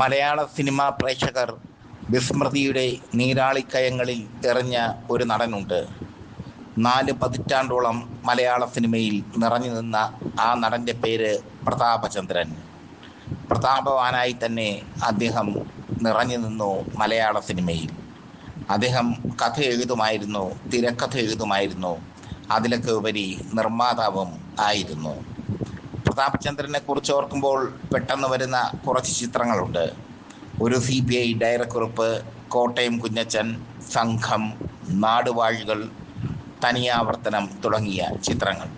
മലയാള cinema പ്രേക്ഷകർ വിസ്മൃതിയുടെ നീരാളിക്കയങ്ങളിൽ എറിഞ്ഞ ഒരു നടനുണ്ട്. നാല് പതിറ്റാണ്ടോളം മലയാള സിനിമയിൽ നിറഞ്ഞു നിന്ന ആ നടന്റെ പേര് പ്രതാപചന്ദ്രൻ. പ്രതാപവാനായി തന്നെ അദ്ദേഹം നിറഞ്ഞു നിന്നു മലയാള സിനിമയിൽ. അദ്ദേഹം കഥ എഴുതുമായിരുന്നു തിരക്കഥ എഴുതുമായിരുന്നു. അതിലൊക്കെ ഉപരി നിർമ്മാതാവും ആയിരുന്നു. പ്രതാപചന്ദ്രനെ കുറിച്ച് ഓർക്കുമ്പോൾ പെട്ടെന്ന് വരുന്ന കുറച്ച് ചിത്രങ്ങളുണ്ട്. ഒരു C B I Diarykurippu Kottayam Kunjachan Sangham Naaduvazhikal Thaniyavarthanam തുടങ്ങിയ ചിത്രങ്ങൾ.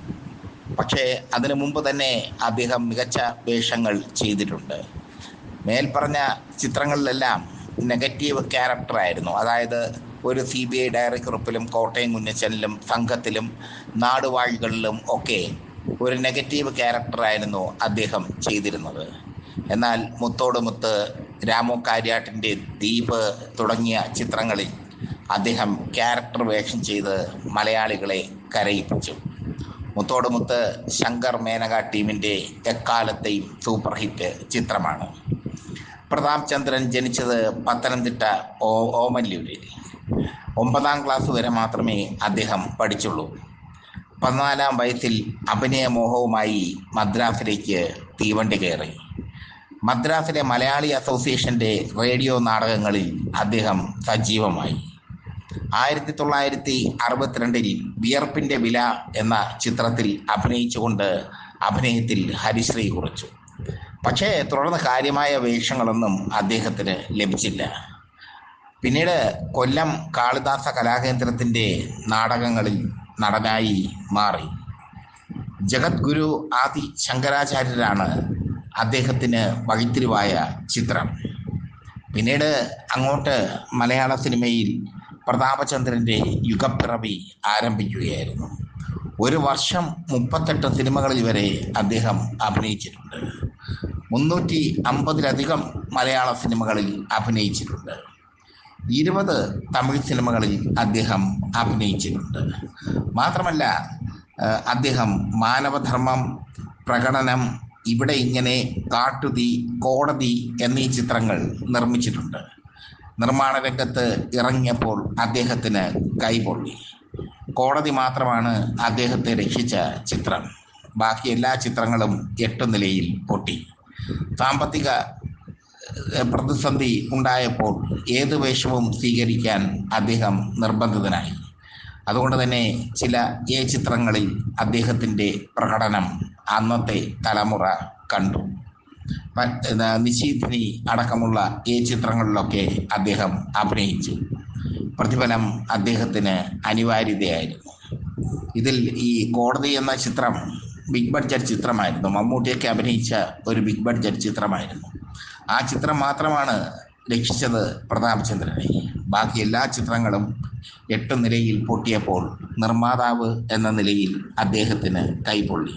പക്ഷേ അതിനു മുമ്പ് തന്നെ അദ്ദേഹം മികച്ച വേഷങ്ങൾ ചെയ്തിട്ടുണ്ട്. മേൽപ്പറഞ്ഞ ചിത്രങ്ങളിലെല്ലാം നെഗറ്റീവ് ക്യാരക്ടറായിരുന്നു. അതായത് ഒരു സി ബി ഐ ഡയറക്കുറിപ്പിലും കോട്ടയം കുഞ്ഞച്ചനിലും സംഘത്തിലും നാടുവാഴികളിലും ഒക്കെ ഒരു നെഗറ്റീവ് ക്യാരക്ടറായിരുന്നു അദ്ദേഹം ചെയ്തിരുന്നത്. എന്നാൽ മുത്തോട് മുത്ത് രാമു കാര്യാട്ടിന്റെ ദ്വീപ് തുടങ്ങിയ ചിത്രങ്ങളിൽ അദ്ദേഹം ക്യാരക്ടർ വേഷം ചെയ്ത് മലയാളികളെ കരയിപ്പിച്ചു. മുത്തോട് മുത്ത് ശങ്കർ മേനക ടീമിന്റെ എക്കാലത്തെയും സൂപ്പർ ഹിറ്റ് ചിത്രമാണ്. പ്രതാപ് ചന്ദ്രൻ ജനിച്ചത് പത്തനംതിട്ട ഓ ഓമല്ലൂരിൽ. ഒമ്പതാം ക്ലാസ് വരെ മാത്രമേ അദ്ദേഹം പഠിച്ചുള്ളൂ. പതിനാലാം വയസ്സിൽ അഭിനയമോഹവുമായി മദ്രാസിലേക്ക് തീവണ്ടി കയറി. മദ്രാസിലെ മലയാളി അസോസിയേഷന്റെ റേഡിയോ നാടകങ്ങളിൽ അദ്ദേഹം സജീവമായി. ആയിരത്തി തൊള്ളായിരത്തി അറുപത്തിരണ്ടിൽ വിയർപ്പിന്റെ വില എന്ന ചിത്രത്തിൽ അഭിനയിച്ചുകൊണ്ട് അഭിനയത്തിൽ ഹരിശ്രീ കുറിച്ചു. പക്ഷേ തുടർന്ന് കാര്യമായ വേഷങ്ങളൊന്നും അദ്ദേഹത്തിന് ലഭിച്ചില്ല. പിന്നീട് കൊല്ലം കാളിദാസ കലാകേന്ദ്രത്തിന്റെ നാടകങ്ങളിൽ നടനായി മാറി. ജഗദ്ഗുരു ആദി ശങ്കരാചാര്യരാണ് അദ്ദേഹത്തിന് വഴിത്തിരിവായ ചിത്രം. പിന്നീട് അങ്ങോട്ട് മലയാള സിനിമയിൽ പ്രതാപചന്ദ്രന്റെ യുഗപ്പിറവി ആരംഭിക്കുകയായിരുന്നു. ഒരു വർഷം മുപ്പത്തെട്ട് സിനിമകളിൽ വരെ അദ്ദേഹം അഭിനയിച്ചിട്ടുണ്ട്. മുന്നൂറ്റി അമ്പതിലധികം മലയാള സിനിമകളിൽ അഭിനയിച്ചിട്ടുണ്ട്. ഇരുപത് തമിഴ് സിനിമകളിൽ അദ്ദേഹം അഭിനയിച്ചിട്ടുണ്ട്. മാത്രമല്ല അദ്ദേഹം മാനവധർമ്മം പ്രകടനം ഇവിടെ ഇങ്ങനെ കാട്ടുതീ കോടതി എന്നീ ചിത്രങ്ങൾ നിർമ്മിച്ചിട്ടുണ്ട്. നിർമ്മാണ രംഗത്ത് ഇറങ്ങിയപ്പോൾ അദ്ദേഹത്തിന് കൈപൊള്ളി. കോടതി മാത്രമാണ് അദ്ദേഹത്തെ രക്ഷിച്ച ചിത്രം. ബാക്കി എല്ലാ ചിത്രങ്ങളും എട്ട് നിലയിൽ പൊട്ടി. സാമ്പത്തിക പ്രതിസന്ധി ഉണ്ടായപ്പോൾ ഏത് വേഷവും സ്വീകരിക്കാൻ അദ്ദേഹം നിർബന്ധിതനായി. അതുകൊണ്ട് തന്നെ ചില എ ചിത്രങ്ങളിൽ അദ്ദേഹത്തിന്റെ പ്രകടനം അന്നത്തെ തലമുറ കണ്ടു. നിശീഥിനി അടക്കമുള്ള എ ചിത്രങ്ങളിലൊക്കെ അദ്ദേഹം അഭിനയിച്ചു. പ്രതിഫലം അദ്ദേഹത്തിന് അനിവാര്യതയായിരുന്നു. ഇതിൽ ഈ കോടതി എന്ന ചിത്രം ബിഗ് ബഡ്ജറ്റ് ചിത്രമായിരുന്നു. മമ്മൂട്ടിയൊക്കെ അഭിനയിച്ച ഒരു ബിഗ് ബഡ്ജറ്റ് ചിത്രമായിരുന്നു. ആ ചിത്രം മാത്രമാണ് രക്ഷിച്ചത് പ്രതാപചന്ദ്രനെ ബാക്കി എല്ലാ ചിത്രങ്ങളും എട്ട് നിലയിൽ പൊട്ടിയപ്പോൾ നിർമ്മാതാവ് എന്ന നിലയിൽ അദ്ദേഹത്തിന് കൈപൊള്ളി.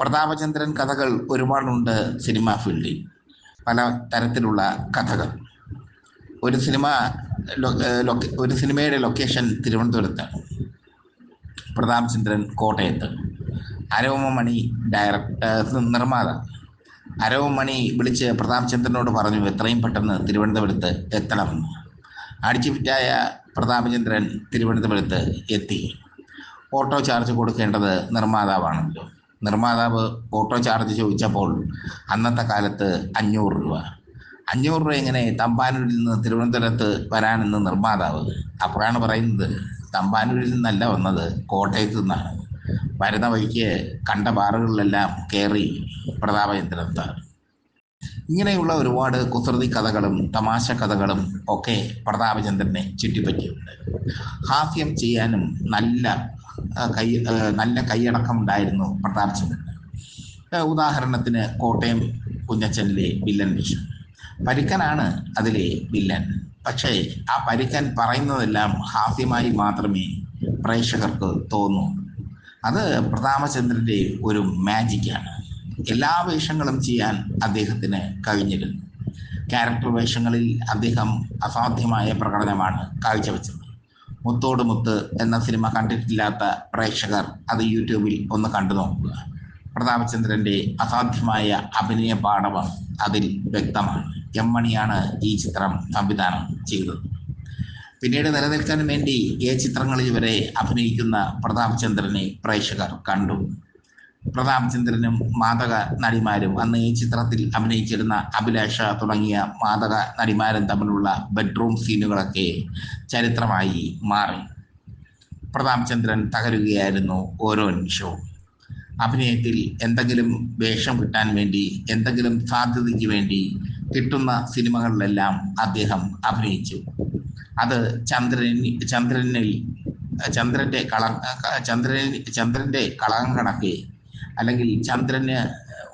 പ്രതാപചന്ദ്രൻ കഥകൾ ഒരുപാടുണ്ട് സിനിമാ ഫീൽഡിൽ. പല തരത്തിലുള്ള കഥകൾ. ഒരു സിനിമ ഒരു സിനിമയുടെ ലൊക്കേഷൻ തിരുവനന്തപുരത്താണ്. പ്രതാപചന്ദ്രൻ കോട്ടയത്ത്. അരവമണി ഡയറക്ടർ നിർമ്മാത അരവമണി വിളിച്ച് പ്രതാപചന്ദ്രനോട് പറഞ്ഞു എത്രയും പെട്ടെന്ന് തിരുവനന്തപുരത്ത് എത്തണമെന്ന് അടിച്ചു ഫിറ്റായ പ്രതാപചന്ദ്രൻ തിരുവനന്തപുരത്ത് എത്തി. ഓട്ടോ ചാർജ് കൊടുക്കേണ്ടത് നിർമ്മാതാവാണല്ലോ. നിർമ്മാതാവ് ഓട്ടോ ചാർജ് ചോദിച്ചപ്പോൾ അന്നത്തെ കാലത്ത് അഞ്ഞൂറ് രൂപ. അഞ്ഞൂറ് രൂപ എങ്ങനെ തമ്പാനൂരിൽ നിന്ന് തിരുവനന്തപുരത്ത് വരാനെന്ന് നിർമ്മാതാവ് അപ്പോഴാണ് പറയുന്നത് തമ്പാനൂരിൽ നിന്നല്ല വന്നത് കോട്ടയത്ത് നിന്നാണ്. വരുന്ന വഴിക്ക് കണ്ട ബാറുകളിലെല്ലാം കയറി പ്രതാപചന്ദ്രൻ ഇങ്ങനെയുള്ള ഒരുപാട് കുസൃതി കഥകളും തമാശ കഥകളും ഒക്കെ പ്രതാപചന്ദ്രനെ ചുറ്റിപ്പറ്റിയുണ്ട് ഹാസ്യം ചെയ്യാനും നല്ല കൈ നല്ല കൈയടക്കം ഉണ്ടായിരുന്നു പ്രതാപചന്ദ്രന് ഉദാഹരണത്തിന് കോട്ടയം കുഞ്ഞച്ചനിലെ വില്ലൻ വേഷം. പരിക്കനാണ് അതിലെ വില്ലൻ. പക്ഷേ ആ പരിക്കൻ പറയുന്നതെല്ലാം ഹാസ്യമായി മാത്രമേ പ്രേക്ഷകർക്ക് തോന്നൂ അത് പ്രതാപചന്ദ്രന്റെ ഒരു മാജിക്കാണ്. എല്ലാ വേഷങ്ങളും ചെയ്യാൻ അദ്ദേഹത്തിന് കഴിഞ്ഞിരുന്നു. ക്യാരക്ടർ വേഷങ്ങളിൽ അദ്ദേഹം അസാധ്യമായ പ്രകടനമാണ് കാഴ്ചവെച്ചത്. മുത്തോട് മുത്ത് എന്ന സിനിമ കണ്ടിട്ടില്ലാത്ത പ്രേക്ഷകർ അത് യൂട്യൂബിൽ ഒന്ന് കണ്ടു നോക്കുക. പ്രതാപചന്ദ്രന്റെ അസാധ്യമായ അഭിനയ പാഠവം അതിൽ വ്യക്തമാണ്. എം മണിയാണ് ഈ ചിത്രം സംവിധാനം ചെയ്തത്. പിന്നീട് നിലനിൽക്കാൻ വേണ്ടി ഈ ചിത്രങ്ങളിൽ വരെ അഭിനയിക്കുന്ന പ്രതാപ് ചന്ദ്രനെ പ്രേക്ഷകർ കണ്ടു. പ്രതാപ് ചന്ദ്രനും മാതക നടിമാരും അന്ന് ഈ ചിത്രത്തിൽ അഭിനയിച്ചിരുന്ന അഭിലാഷ തുടങ്ങിയ മാതക നടിമാരും തമ്മിലുള്ള ബെഡ്റൂം സീനുകളൊക്കെ ചരിത്രമായി മാറി. പ്രതാപ് ചന്ദ്രൻ തകരുകയായിരുന്നു ഓരോ നിമിഷവും. അഭിനയത്തിൽ എന്തെങ്കിലും വേഷം കിട്ടാൻ വേണ്ടി എന്തെങ്കിലും സാധ്യതയ്ക്ക് വേണ്ടി കിട്ടുന്ന സിനിമകളിലെല്ലാം അദ്ദേഹം അഭിനയിച്ചു. അത് ചന്ദ്രൻ ചന്ദ്രനിൽ ചന്ദ്രന്റെ കള ചന്ദ്രൻ ചന്ദ്രന്റെ കളകം കണക്കെ അല്ലെങ്കിൽ ചന്ദ്രന്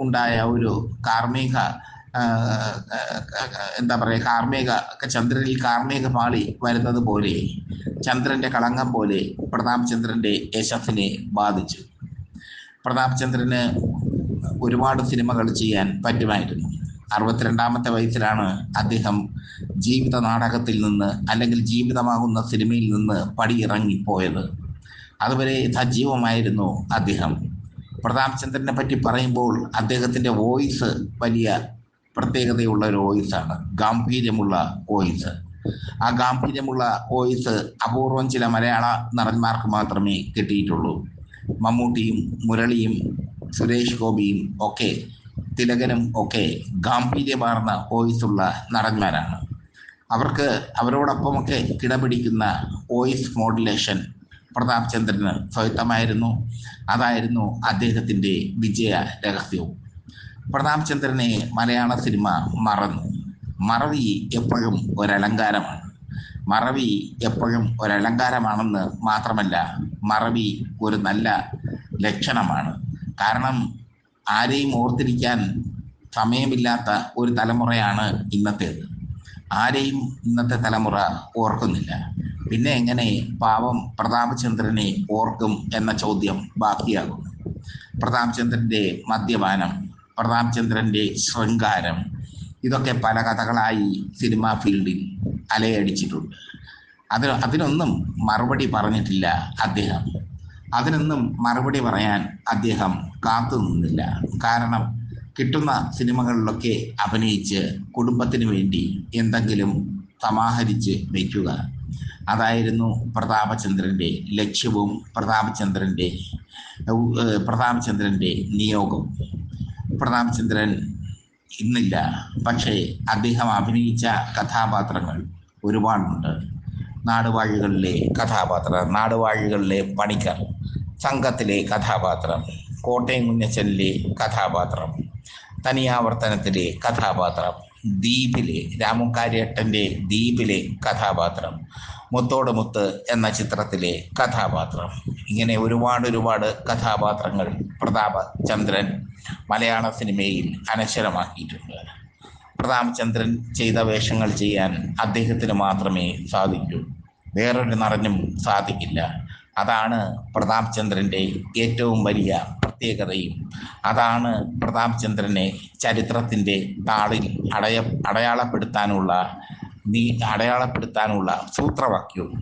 ഉണ്ടായ ഒരു കാർമിക എന്താ പറയുക കാർമിക ചന്ദ്രനിൽ കാർമിക പാളി വരുന്നത് പോലെ ചന്ദ്രന്റെ കളങ്കം പോലെ പ്രതാപ് ചന്ദ്രന്റെ യശസ്സിനെ ബാധിച്ചു. പ്രതാപ് ചന്ദ്രന് ഒരുപാട് സിനിമകൾ ചെയ്യാൻ പറ്റുമായിരുന്നു. അറുപത്തിരണ്ടാമത്തെ വയസ്സിലാണ് അദ്ദേഹം ജീവിത നാടകത്തിൽ നിന്ന് അല്ലെങ്കിൽ ജീവിതമാകുന്ന സിനിമയിൽ നിന്ന് പടിയിറങ്ങിപ്പോയത്. അതുവരെ സജീവമായിരുന്നു അദ്ദേഹം. പ്രതാപ് ചന്ദ്രനെ പറ്റി പറയുമ്പോൾ അദ്ദേഹത്തിന്റെ വോയിസ് വലിയ പ്രത്യേകതയുള്ള ഒരു വോയിസാണ്. ഗാംഭീര്യമുള്ള വോയിസ്. ആ ഗാംഭീര്യമുള്ള വോയിസ് അപൂർവം ചില മലയാള നടന്മാർക്ക് മാത്രമേ കിട്ടിയിട്ടുള്ളൂ. മമ്മൂട്ടിയും മുരളിയും സുരേഷ് ഗോപിയും ഒക്കെ തിലകനും ഒക്കെ ഗാംഭീര്യമാർന്ന വോയിസുള്ള നടന്മാരാണ്. അവർക്ക് അവരോടൊപ്പമൊക്കെ കിടപിടിക്കുന്ന വോയിസ് മോഡുലേഷൻ പ്രതാപ് ചന്ദ്രന് സ്വയത്തമായിരുന്നു അതായിരുന്നു അദ്ദേഹത്തിന്റെ വിജയ രഹസ്യവും. പ്രതാപ് ചന്ദ്രനെ മലയാള സിനിമ മറന്നു. മറവി എപ്പോഴും ഒരലങ്കാരമാണ്. മറവി എപ്പോഴും ഒരലങ്കാരമാണെന്ന് മാത്രമല്ല മറവി ഒരു നല്ല ലക്ഷണമാണ്. കാരണം ആരെയും ഓർത്തിരിക്കാൻ സമയമില്ലാത്ത ഒരു തലമുറയാണ് ഇന്നത്തേത്. ആരെയും ഇന്നത്തെ തലമുറ ഓർക്കുന്നില്ല. പിന്നെ എങ്ങനെ പാവം പ്രതാപചന്ദ്രനെ ഓർക്കും എന്ന ചോദ്യം ബാക്കിയാകുന്നു. പ്രതാപചന്ദ്രന്റെ മദ്യപാനം പ്രതാപചന്ദ്രന്റെ ശൃംഗാരം ഇതൊക്കെ പല കഥകളായി സിനിമാ ഫീൽഡിൽ അലയടിച്ചിട്ടുണ്ട്. അതിന് അതിനൊന്നും മറുപടി പറഞ്ഞിട്ടില്ല അദ്ദേഹം. അതിനൊന്നും മറുപടി പറയാൻ അദ്ദേഹം കാത്തു നിന്നില്ല. കാരണം കിട്ടുന്ന സിനിമകളിലൊക്കെ അഭിനയിച്ച് കുടുംബത്തിന് വേണ്ടി എന്തെങ്കിലും സമാഹരിച്ച് വയ്ക്കുക. അതായിരുന്നു പ്രതാപചന്ദ്രന്റെ ലക്ഷ്യവും പ്രതാപചന്ദ്രന്റെ പ്രതാപചന്ദ്രന്റെ നിയോഗം. പ്രതാപചന്ദ്രൻ ഇന്നില്ല. പക്ഷേ അദ്ദേഹം അഭിനയിച്ച കഥാപാത്രങ്ങൾ ഒരുപാടുണ്ട്. നാടുവാഴികളിലെ കഥാപാത്രം നാടുവാഴികളിലെ പണിക്കർ സംഘത്തിലെ കഥാപാത്രം കോട്ടയം കുഞ്ഞച്ചലിലെ കഥാപാത്രം തനിയാവർത്തനത്തിലെ കഥാപാത്രം ദ്വീപിലെ രാമുക്കാരിയട്ടന്റെ ദ്വീപിലെ കഥാപാത്രം മുത്തോട് മുത്ത് എന്ന ചിത്രത്തിലെ കഥാപാത്രം. ഇങ്ങനെ ഒരുപാട് ഒരുപാട് കഥാപാത്രങ്ങൾ പ്രതാപ ചന്ദ്രൻ മലയാള സിനിമയിൽ അനശ്വരമാക്കിയിട്ടുണ്ട്. പ്രതാപചന്ദ്രൻ ചെയ്ത വേഷങ്ങൾ ചെയ്യാൻ അദ്ദേഹത്തിന് മാത്രമേ സാധിക്കൂ. വേറൊരു നടനും സാധിക്കില്ല. അതാണ് പ്രതാപ് ചന്ദ്രന്റെ ഏറ്റവും വലിയ പ്രത്യേകതയും. അതാണ് പ്രതാപ് ചന്ദ്രനെ ചരിത്രത്തിന്റെ താളിൽ അടയ അടയാളപ്പെടുത്താനുള്ള നീ അടയാളപ്പെടുത്താനുള്ള സൂത്രവാക്യവും.